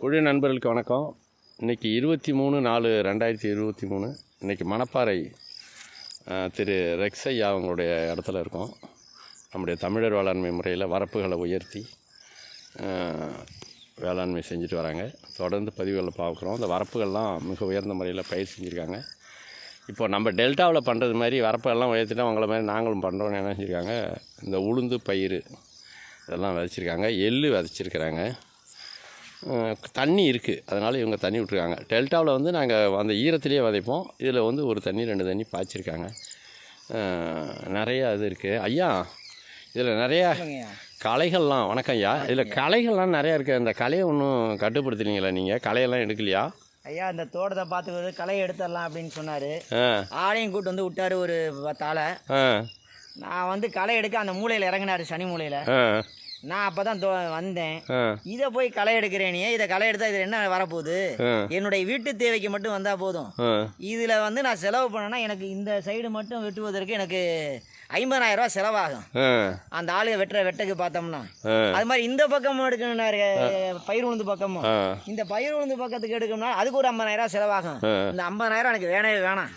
குழு நண்பர்களுக்கு வணக்கம். இன்றைக்கி இருபத்தி மூணு நாலு ரெண்டாயிரத்தி இருபத்தி மூணு. இன்றைக்கி மணப்பாறை திரு ரெக்ஸையா அவங்களுடைய இடத்துல இருக்கோம். நம்முடைய தமிழர் வேளாண்மை முறையில் வரப்புகளை உயர்த்தி வேளாண்மை செஞ்சுட்டு வராங்க. தொடர்ந்து பதிவுகளை பார்க்குறோம். இந்த வரப்புகள்லாம் மிக உயர்ந்த முறையில் பயிர் செஞ்சுருக்காங்க. இப்போ நம்ம டெல்டாவில் பண்ணுறது மாதிரி வரப்பெல்லாம் உயர்த்திட்டு அவங்கள மாதிரி நாங்களும் பண்ணுறோன்னு என்ன செஞ்சுருக்காங்க இந்த உளுந்து பயிர் இதெல்லாம் விதைச்சிருக்காங்க. எள்ளு விதைச்சிருக்கிறாங்க. தண்ணி இருக்குது அதனால் இவங்க தண்ணி விட்ருக்காங்க டெல்டாவில் வந்து நாங்கள் அந்த ஈரத்திலேயே விதைப்போம். இதில் வந்து ஒரு தண்ணி ரெண்டு தண்ணி பாய்ச்சிருக்காங்க. நிறைய இது இருக்குது ஐயா இதில் நிறையா களைகள்லாம் வணக்கம் ஐயா. இதில் களைகள்லாம் நிறையா இருக்குது அந்த களையை ஒன்றும் கட்டுப்படுத்துனீங்களா நீங்கள் களையெல்லாம் எடுக்கலையா? ஐயா இந்த தோட்டத்தை பார்த்துக்கிறது களை எடுத்துடலாம் அப்படின்னு சொன்னார். ஆளையும் கூட்டு வந்து விட்டாரு ஒரு தாளை ஆ. நான் வந்து களை எடுக்க அந்த மூலையில் இறங்கினாரு சனி மூலையில். நான் அப்போ தான் வந்தேன். இதை போய் களை எடுக்கிறேனே இதை களை எடுத்தால் இதில் என்ன வரப்போகுது? என்னுடைய வீட்டு தேவைக்கு மட்டும் வந்தால் போதும். இதில் வந்து நான் செலவு பண்ணேன்னா எனக்கு இந்த சைடு மட்டும் வெட்டுவதற்கு எனக்கு ஐம்பதாயிரம் ரூபாய் செலவாகும். அந்த ஆளுக வெட்டுற வெட்டுக்கு பார்த்தோம்னா. அது மாதிரி இந்த பக்கமும் எடுக்கணும்னாரு பயிர் உளுந்து பக்கமும். இந்த பயிர் உளுந்து பக்கத்துக்கு எடுக்கணும்னா அதுக்கு ஒரு ஐம்பதாயிரம் செலவாகும். இந்த ஐம்பதாயிரம் எனக்கு வேணவே வேணாம்.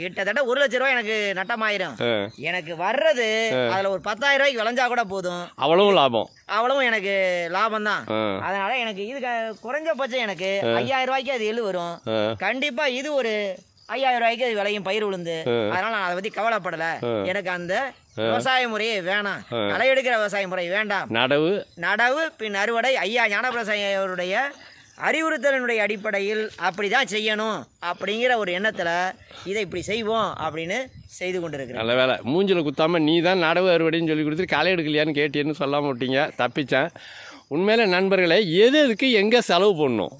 கிட்டத்தட்ட ஒரு லட்ச ரூபாய் எனக்கு நட்டமாயிரும். எனக்கு வர்றது அதுல ஒரு பத்தாயிரம் ரூபாய்க்கு விளைஞ்சா கூட போதும். அவ்வளவும் லாபம். அவ்வளவும் எனக்கு லாபம் தான் அதனால எனக்கு இது குறைஞ்சபட்சம் எனக்கு ஐயாயிரம் ரூபாய்க்கு அது எள்ளு வரும். கண்டிப்பா இது ஒரு ஐயாயிரம் ரூபாய்க்கு அது விளையும் பயிர் உளுந்து. அதனால நான் அதை பத்தி கவலைப்படல. எனக்கு அந்த விவசாய முறையே வேணாம். களை எடுக்கிற விவசாய முறை வேண்டாம். நடவு. நடவு பின் அறுவடை ஐயா ஞானபிரசாயருடைய அறிவுறுத்தலினுடைய அடிப்படையில் அப்படி தான் செய்யணும் அப்படிங்கிற ஒரு எண்ணத்தில் இதை இப்படி செய்வோம் அப்படின்னு செய்து கொண்டிருக்கிறேன். நல்ல வேலை. மூஞ்சில் குத்தாமல் நீ தான் நடவு அறுவடைன்னு சொல்லி கொடுத்துட்டு களை எடுக்கலையான்னு கேட்டேன்னு சொல்லாமல் விட்டீங்க. தப்பித்தேன் உண்மையில நண்பர்களே எது எதுக்கு எங்கே செலவு பண்ணணும்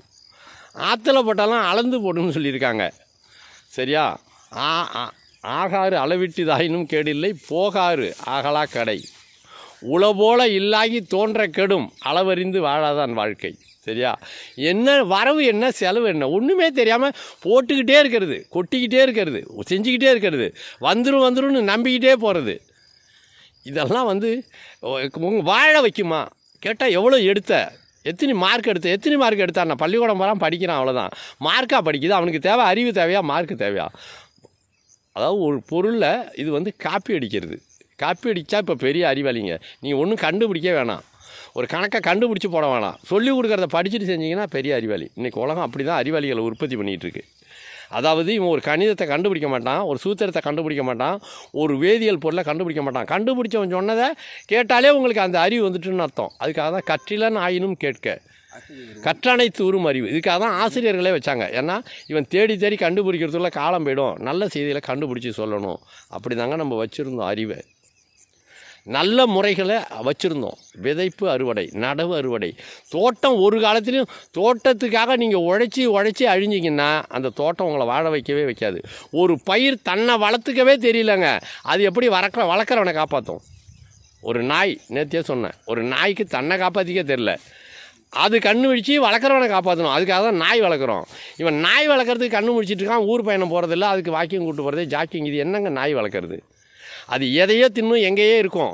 ஆற்றுல போட்டாலும் அளந்து போடணும்னு சொல்லியிருக்காங்க. சரியா? ஆ ஆ- ஆகாறு அளவிட்டுதாயினும் கேடில்லை போகாறு ஆகலா கடை. உளபோல இல்லாகி தோன்ற கெடும் அளவறிந்து வாழாதான் வாழ்க்கை. சரியா? என்ன வரவு என்ன செலவு என்ன? ஒன்றுமே தெரியாமல் போட்டுக்கிட்டே இருக்கிறது கொட்டிக்கிட்டே இருக்கிறது செஞ்சுக்கிட்டே இருக்கிறது வந்துடும் வந்துரும்னு நம்பிக்கிட்டே போகிறது இதெல்லாம் வந்து உங்கள் வாழ வைக்குமா? கேட்டால் எவ்வளோ எடுத்த? எத்தனை மார்க் எடுத்த? எத்தனை மார்க் எடுத்தான் நான் பள்ளிக்கூடம் போகிறான் படிக்கிறான் அவ்வளோதான் மார்க்காக படிக்குது அவனுக்கு தேவை அறிவு தேவையா? மார்க்கு தேவையா? அதாவது ஒரு பொருளில் இது வந்து காப்பி அடிக்கிறது. காப்பி அடித்தா இப்போ பெரிய அறிவாளிங்க. நீங்கள் ஒன்றும் கண்டுபிடிக்க வேணாம். ஒரு கணக்கை கண்டுபிடிச்சி போட வேணாம். சொல்லி கொடுக்குறத படிச்சுட்டு செஞ்சீங்கன்னா பெரிய அறிவாளி. இன்றைக்கி உலகம் அப்படி தான் அறிவாளிகளை உற்பத்தி பண்ணிகிட்ருக்கு அதாவது இவன் ஒரு கணிதத்தை கண்டுபிடிக்க மாட்டான் ஒரு சூத்திரத்தை கண்டுபிடிக்க மாட்டான் ஒரு வேதியியல் பொருளை கண்டுபிடிக்க மாட்டான். கண்டுபிடிச்சவன் சொன்னதை கேட்டாலே உங்களுக்கு அந்த அறிவு வந்துட்டுன்னு அர்த்தம். அதுக்காக தான் கற்றிலன் ஆயினும் கேட்க. கற்றனை தூரும் அறிவு. இதுக்காக தான் ஆசிரியர்களே வச்சாங்க. ஏன்னா இவன் தேடி தேடி கண்டுபிடிக்கிறதுக்குள்ள காலம் போயிடும். நல்ல செய்தியில் கண்டுபிடிச்சி சொல்லணும். அப்படி தாங்க நம்ம வச்சுருந்தோம் அறிவை. நல்ல முறைகளை வச்சுருந்தோம். விதைப்பு அறுவடை நடவு அறுவடை. தோட்டம் ஒரு காலத்துலேயும் தோட்டத்துக்காக நீங்கள் உழைச்சி உழைச்சி அழிஞ்சிங்கன்னா அந்த தோட்டம் உங்களை வாழ வைக்கவே வைக்காது. ஒரு பயிர் தன்னை வளர்த்துக்கவே தெரியலங்க. அது எப்படி வளர்க்குற வளர்க்குறவனை காப்பாற்றும் ஒரு நாய் நேத்தியே சொன்னேன். ஒரு நாய்க்கு தன்னை காப்பாற்றிக்க தெரில அது கண்ணு விழிச்சு வளர்க்குறவனை காப்பாற்றணும் அதுக்காக தான் நாய் வளர்க்குறோம். இவன் நாய் வளர்க்குறதுக்கு கண்ணு முடிச்சிட்டு இருக்கான் ஊர் பயணம் போகிறதில்ல அதுக்கு வாக்கிங் கூப்பிட்டு போகிறது ஜாக்கிங். இது என்னங்க நாய் வளர்க்குறது? அது எதையோ தின்னும் எங்கேயே இருக்கும்.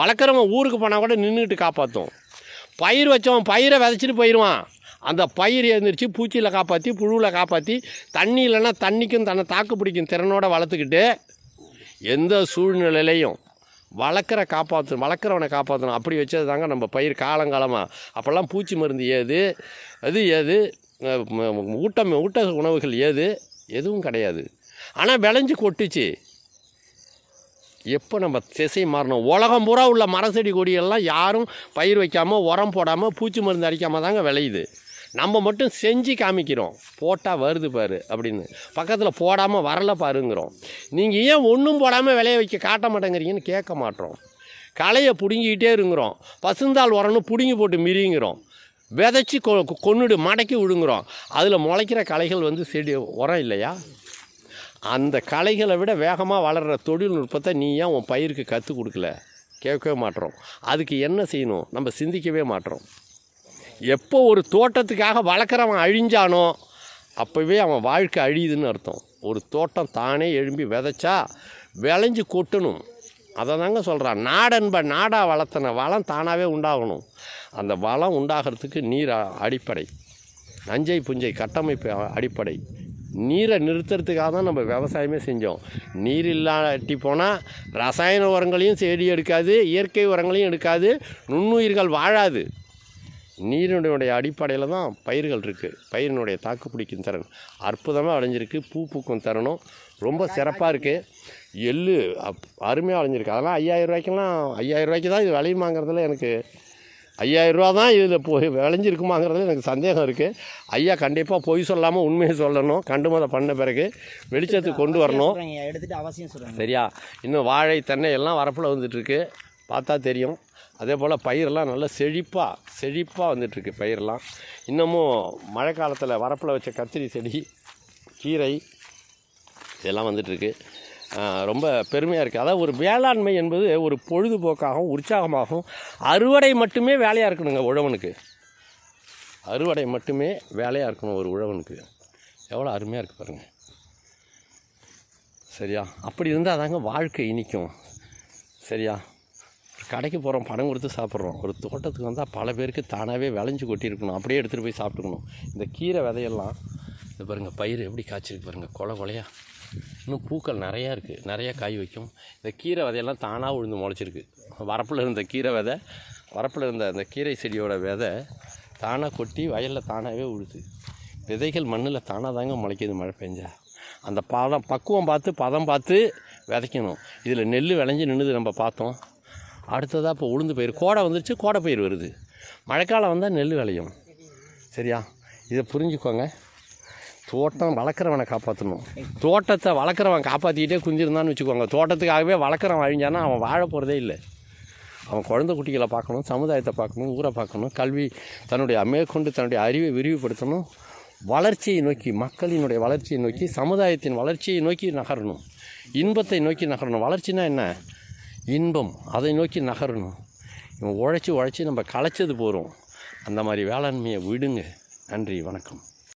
வளர்க்குறவன் ஊருக்கு போனால் கூட நின்றுட்டு காப்பாற்றும் பயிர் வச்சவன் பயிரை விதைச்சிட்டு போயிடுவான் அந்த பயிர் எழுந்திரிச்சு பூச்சியில் காப்பாற்றி புழுவில் காப்பாற்றி தண்ணி இல்லைன்னா தண்ணிக்கும் தன்னை தாக்கு பிடிக்கும் திறனோடு வளர்த்துக்கிட்டு எந்த சூழ்நிலையிலையும் வளர்க்குற காப்பாற்றணும் வளர்க்குறவனை காப்பாற்றணும் அப்படி வச்சது தாங்க நம்ம பயிர் காலங்காலமாக அப்போல்லாம் பூச்சி மருந்து ஏது? அது ஏது? ஊட்டம் ஊட்ட உணவுகள் ஏது? எதுவும் கிடையாது. ஆனால் விளைஞ்சு கொட்டுச்சு. எப்போ நம்ம திசை மாறணும்? உலகம் பூரா உள்ள மரம் செடி கொடியெல்லாம் யாரும் பயிர் வைக்காமல் உரம் போடாமல் பூச்சி மருந்து அடிக்காமல் தாங்க விளையுது. நம்ம மட்டும் செஞ்சு காமிக்கிறோம். போட்டால் வருது பாரு அப்படின்னு. பக்கத்தில் போடாமல் வரல பாருங்கிறோம். நீங்கள் ஏன் ஒன்றும் போடாமல் விளைய வைக்க காட்ட மாட்டேங்கிறீங்கன்னு கேட்க மாட்டோம். களையை பிடுங்கிக்கிட்டே இருங்கிறோம். பசுந்தாள் உரம்னு பிடுங்கி போட்டு மிரிங்கிறோம் விதைச்சி கொ கொன்னுடு மடக்கி விடுங்குறோம் அதில் முளைக்கிற களைகள் வந்து செடி உரம் இல்லையா? அந்த கலைகளை விட வேகமாக வளர்கிற தொழில்நுட்பத்தை நீ ஏன் உன் பயிருக்கு கற்றுக் கொடுக்கல? கேட்கவே மாட்டுறோம். அதுக்கு என்ன செய்யணும்? நம்ம சிந்திக்கவே மாட்டுறோம். எப்போ ஒரு தோட்டத்துக்காக வளர்க்குறவன் அழிஞ்சானோ அப்போவே அவன் வாழ்க்கை அழியுதுன்னு அர்த்தம். ஒரு தோட்டம் தானே எழும்பி விதைச்சா விளைஞ்சு கொட்டணும். அதை தாங்க சொல்கிறான் நாடன்ப நாடாக வளர்த்தன வளம் தானாகவே உண்டாகணும். அந்த வளம் உண்டாகிறதுக்கு நீர் அடிப்படை. நஞ்சை புஞ்சை கட்டமைப்பு அடிப்படை. நீரை நிறுத்துறதுக்காக தான் நம்ம விவசாயமே செஞ்சோம். நீர் இல்லாட்டி போனால் ரசாயன உரங்களையும் செடி எடுக்காது இயற்கை உரங்களையும் எடுக்காது நுண்ணுயிர்கள் வாழாது. நீரினுடைய அடிப்படையில் தான் பயிர்கள் இருக்குது பயிரினுடைய தாக்கு பிடிக்கும் திறன் அற்புதமாக அடைஞ்சிருக்கு பூ பூக்கும் தருணம். ரொம்ப சிறப்பாக இருக்குது எள்ளு அப் அருமையாக அடைஞ்சிருக்கு அதெல்லாம் ஐயாயிரம் ரூபாய்க்கெல்லாம் ஐயாயிரம் ரூபாய்க்கு தான் இது விளையுமாங்கிறதுல எனக்கு ஐயாயிரம் ரூபா தான் இதில் போய் விளைஞ்சிருக்குமாங்கிறதுல எனக்கு சந்தேகம் இருக்குது ஐயா கண்டிப்பாக பொய் சொல்லாமல் உண்மையை சொல்லணும். கண்டுமதை பண்ண பிறகு வெளிச்சத்துக்கு கொண்டு வரணும். எடுத்துட்டு அவசியம் சொல்கிறேங்க சரியா? இன்னும் வாழை தென்னை எல்லாம் வரப்பில் வந்துட்டுருக்கு. பார்த்தா தெரியும். அதே போல் பயிரெல்லாம் நல்லா செழிப்பாக செழிப்பாக வந்துட்டுருக்கு பயிரெல்லாம். இன்னமும் மழை காலத்தில் வரப்பில் வச்ச கத்திரி செடி கீரை இதெல்லாம் வந்துட்டுருக்கு. ரொம்ப பெருமையாக இருக்குது அதாவது ஒரு வேளாண்மை என்பது ஒரு பொழுதுபோக்காகவும் உற்சாகமாகவும் அறுவடை மட்டுமே வேலையாக இருக்கணுங்க உழவனுக்கு. அறுவடை மட்டுமே வேலையாக இருக்கணும் ஒரு உழவனுக்கு. எவ்வளோ அருமையாக இருக்குது பாருங்கள் சரியா? அப்படி இருந்தால் தாங்க வாழ்க்கை இனிக்கும். சரியா? கடைக்கு போகிறோம் பணம் கொடுத்து சாப்பிட்றோம். ஒரு தோட்டத்துக்கு வந்தால் பல பேருக்கு தானாகவே விளைஞ்சு கொட்டியிருக்கணும். அப்படியே எடுத்துகிட்டு போய் சாப்பிட்டுக்கணும். இந்த கீரை விதையெல்லாம் இது பாருங்கள் பயிர் எப்படி காய்ச்சிருக்கு பாருங்கள் கொலை கொலையா. இன்னும் பூக்கள் நிறையா இருக்குது நிறையா காய் வைக்கும். இந்த கீரை விதையெல்லாம் தானாக விழுந்து முளைச்சிருக்கு. வரப்பில் இருந்த கீரை விதை வரப்பில் இருந்த அந்த கீரை செடியோட விதை தானாக கொட்டி வயலில் தானாகவே உழுது. விதைகள் மண்ணில் தானாக தாங்க முளைக்குது மழை பெஞ்சா. அந்த பதம் பக்குவம் பார்த்து பதம் பார்த்து விதைக்கணும். இதில் நெல் விளைஞ்சு நின்றுது நம்ம பார்த்தோம். அடுத்ததாக இப்போ உளுந்து பயிர் கோடை வந்துருச்சு கோடை பயிர் வருது. மழைக்காலம் வந்தால் நெல் விளையும். சரியா? இதை புரிஞ்சுக்கோங்க. தோட்டம் வளர்க்குறவனை காப்பாற்றணும் தோட்டத்தை வளர்க்குறவன் காப்பாற்றிக்கிட்டே குஞ்சிருந்தான்னு வச்சுக்கோங்க. தோட்டத்துக்காகவே வளர்க்குறவன் அழிஞ்சானா அவன் வாழ போகிறதே இல்லை. அவன் குழந்தை குட்டிகளை பார்க்கணும் சமுதாயத்தை பார்க்கணும் ஊரை பார்க்கணும் கல்வி தன்னுடைய மேற்கொண்டு தன்னுடைய அறிவை விரிவுபடுத்தணும். வளர்ச்சியை நோக்கி மக்களினுடைய வளர்ச்சியை நோக்கி சமுதாயத்தின் வளர்ச்சியை நோக்கி நகரணும். இன்பத்தை நோக்கி நகரணும். வளர்ச்சினா என்ன? இன்பம். அதை நோக்கி நகரணும். இவன் உழைச்சி உழைச்சி நம்ம களைச்சது போகிறோம் அந்த மாதிரி வேளாண்மையை விடுங்க. நன்றி. வணக்கம்.